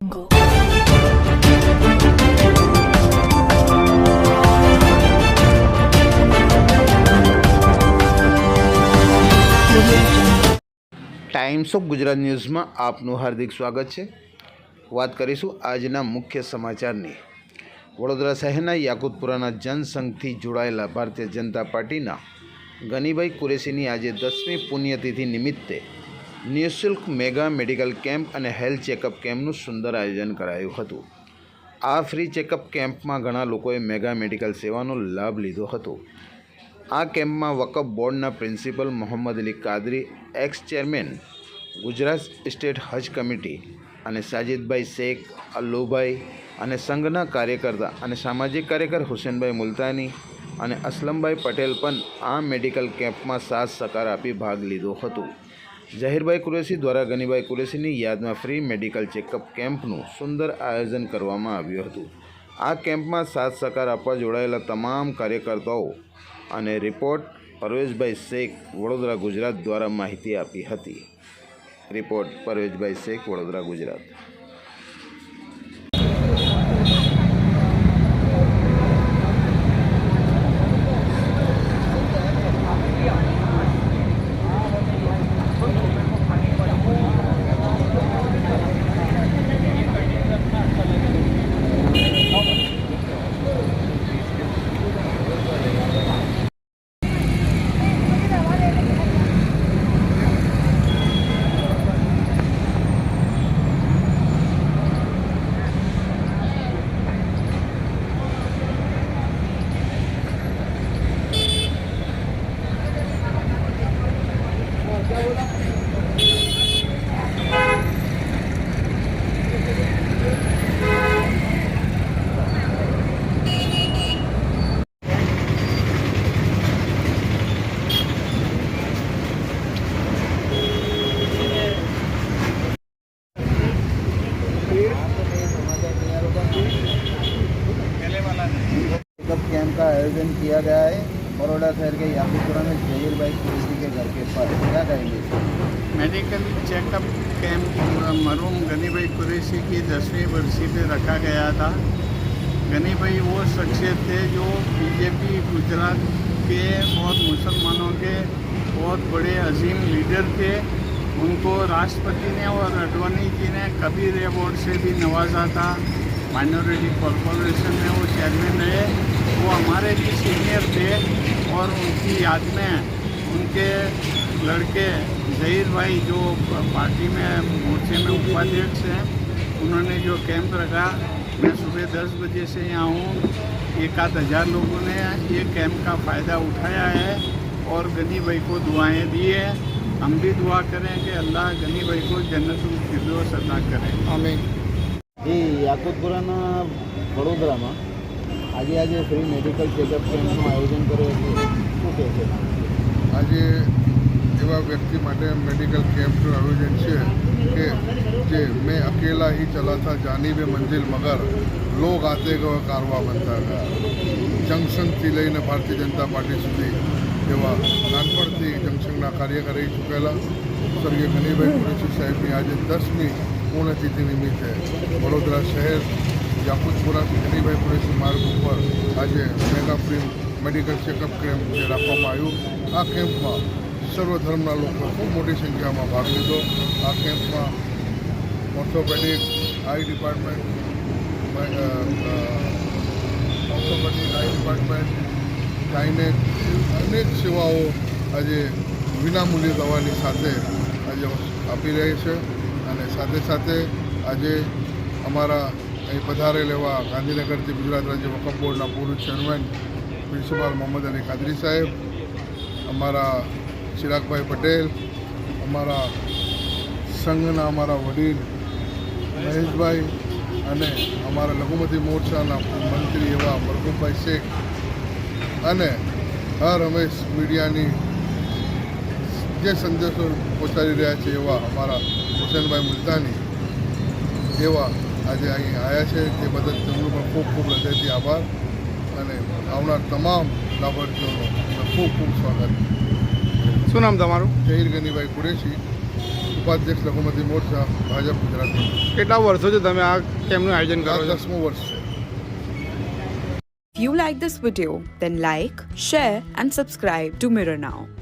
Times of Gujarat ન્યૂઝમાં આપનું હાર્દિક સ્વાગત છે. વાત કરીશું આજના મુખ્ય સમાચારની. વડોદરા શહેરના યાકુતપુરાના જનસંઘથી જોડાયેલા ભારતીય જનતા પાર્ટીના ગનીભાઈ કુરેશીની આજે દસમી પુણ્યતિથિ નિમિત્તે નિઃશુલ્ક મેગા મેડિકલ કેમ્પ અને હેલ્થ ચેકઅપ કેમ્પનું સુંદર આયોજન કરાયું હતું. આ ફ્રી ચેકઅપ કેમ્પમાં ઘણા લોકોએ મેગા મેડિકલ સેવાનો લાભ લીધો હતો. આ કેમ્પમાં વકફ બોર્ડના principal Mohammad Ali Kadri, ex chairman, Gujarat state હજ કમિટી અને સાજિદભાઈ શેખ, અલ્લુભાઈ અને સંઘના કાર્યકર્તા અને સામાજિક કાર્યકર હુસેનભાઈ મુલતાની અને અસલમભાઈ પટેલ પણ આ મેડિકલ કેમ્પમાં સાથ સહકાર આપી ભાગ લીધો હતો. ઝહીરભાઈ કુરેશી દ્વારા ગનીભાઈ કુરેશીની યાદમાં ફ્રી મેડિકલ ચેકઅપ કેમ્પનું સુંદર આયોજન કરવામાં આવ્યું હતું. આ કેમ્પમાં સાથ સહકાર આપવા જોડાયેલા તમામ કાર્યકર્તાઓ અને રિપોર્ટ પરવેશભાઈ શેખ વડોદરા ગુજરાત દ્વારા માહિતી આપી હતી. Report Parveshbhai Shaikh Vadodara Gujarat. Pickup camp का आयोजन किया गया है। बड़ौदा शहर के याकूपुरा में जहीर भाई कुरेशी के घर के पास। क्या कहेंगे? मेडिकल चेकअप कैंप मरूम गनी भाई कुरैशी की दसवीं बरसी पे रखा गया था। गनी भाई वो शख्सियत थे जो बीजेपी गुजरात के और मुसलमानों के, बहुत बड़े अजीम लीडर थे। उनको राष्ट्रपति ने और अडवाणी जी ने कबीर अवार्ड से भी नवाजा था। माइनॉरिटी कॉरपोरेशन में वो चेयरमैन रहे वो हमारे भी सीनियर थे और उनकी याद में उनके लड़के जहीर भाई जो पार्टी में मोर्चे में उपाध्यक्ष हैं, उन्होंने जो कैंप रखा। मैं सुबह दस बजे से यहाँ हूँ। एक आध हज़ार लोगों ने ये कैंप का फ़ायदा उठाया है और गनी भाई को दुआएँ दी है। हम भी दुआ करें कि अल्लाह गनी भाई को जन्नत फिरदौस अदा करें। हमें એ યાકુતપુરાના વડોદરામાં આજે આજે ફ્રી મેડિકલ ચેકઅપ કેમ્પનું આયોજન કર્યું હતું શું કહે છે? આજે એવા વ્યક્તિ માટે મેડિકલ કેમ્પનું આયોજન છે કે જે મેં અકેલા હી ચલાતા જાનીબે મંજિલ મગર લોગ આતે ગયા કારવા બનતા હતા. જંકશનથી લઈને ભારતીય જનતા પાર્ટી સુધી એવા નાનપણથી જંકશનના કાર્યકર રહી ચૂકેલા. સ્વર્ગીય ગનીભાઈ કુરેશી સાહેબની આજે દસમી પૂર્ણતિથિ નિમિત્તે વડોદરા શહેર યાકુતપુરાથી ગનીભાઈ પુરેશી માર્ગ ઉપર આજે mega free medical checkup camp જે રાખવામાં આવ્યું. આ કેમ્પમાં સર્વ ધર્મના લોકો ખૂબ મોટી સંખ્યામાં ભાગ લીધો. આ કેમ્પમાં orthopedic eye department orthopedic eye department gynaec અનેક સેવાઓ આજે વિનામૂલ્ય દવાની સાથે આજે આપી રહી છે. અને સાથે સાથે આજે અમારા અહીં પધારેલ એવા ગાંધીનગરથી ગુજરાત રાજ્ય વકફ બોર્ડના પૂર્વ ચેરમેન પ્રિન્સિપાલ મોહમ્મદ અલી કાદરી સાહેબ, અમારા ચિરાગભાઈ પટેલ, અમારા સંઘના અમારા વડીલ મહેશભાઈ અને અમારા લઘુમતી મોરચાના મંત્રી એવા મરકુમભાઈ શેખ અને હર હંમેશ મીડિયાની જે સંદેશો પહોંચાડી રહ્યા છે એવા અમારા હુસેનભાઈ મુલતાની એવા આજે અહીં આવ્યા છે તે બદલ તેમનો પણ ખૂબ ખૂબ હૃદયથી આભાર અને આવનાર તમામ લાભાર્થીઓનો ખૂબ ખૂબ સ્વાગત. શું નામ તમારું? જહીર ગનીભાઈ કુરેશી ઉપાધ્યક્ષ લઘુમતી મોરચા ભાજપ ગુજરાત કેટલા કેટલા વર્ષોથી તમે આ કેમનું આયોજન કરો છો? દસમું વર્ષ છે. If you like this video, then like, share, and subscribe to Mirror Now.